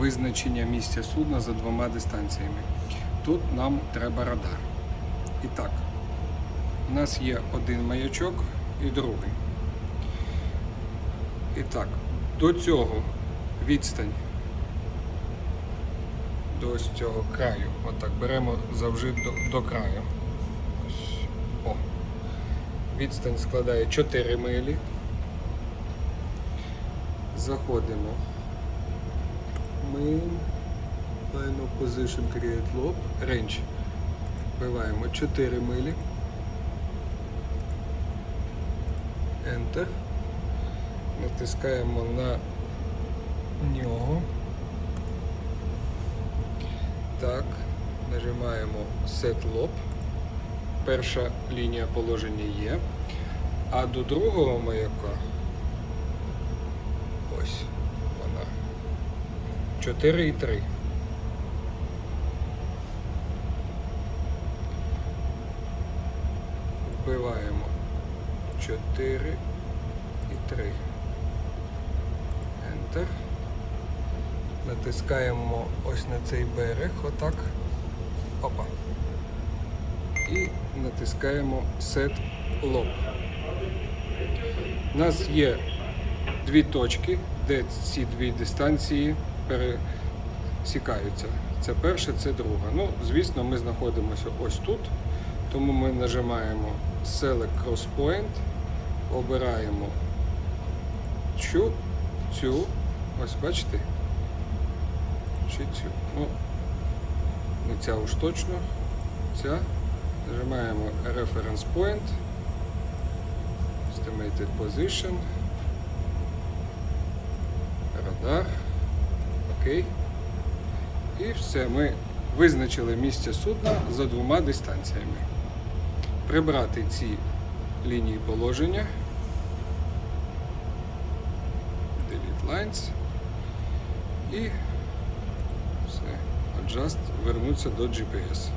визначення місця судна за двома дистанціями. Тут нам треба радар. І так, у нас є один маячок і другий. І так, до цього відстань до ось цього краю. Отак беремо завжди до, до краю. Ось. О. Відстань складає 4 милі. Заходимо. Ми line of position create loop. Range. Вбиваємо 4 милі. Enter. Натискаємо на нього. Так, нажимаємо Set Lob. Перша лінія положення є. А до другого маяка ось. 4,3. Вбиваємо 4 і 3. Enter. Натискаємо ось на цей берег, отак. Опа. І натискаємо Set Lock. У нас є дві точки, де ці дві дистанції пересікаються. Це перша, це друга. Ну, звісно, ми знаходимося ось тут, тому ми нажимаємо Select Cross Point, обираємо цю, цю, ось бачите, чи цю. Ну, не ця уж точно, ця. Нажимаємо Reference Point, Estimated Position, радар. Окей. І все, ми визначили місце судна за двома дистанціями. Прибрати ці лінії положення. Delete lines. І все. Adjust, вернуться до GPS.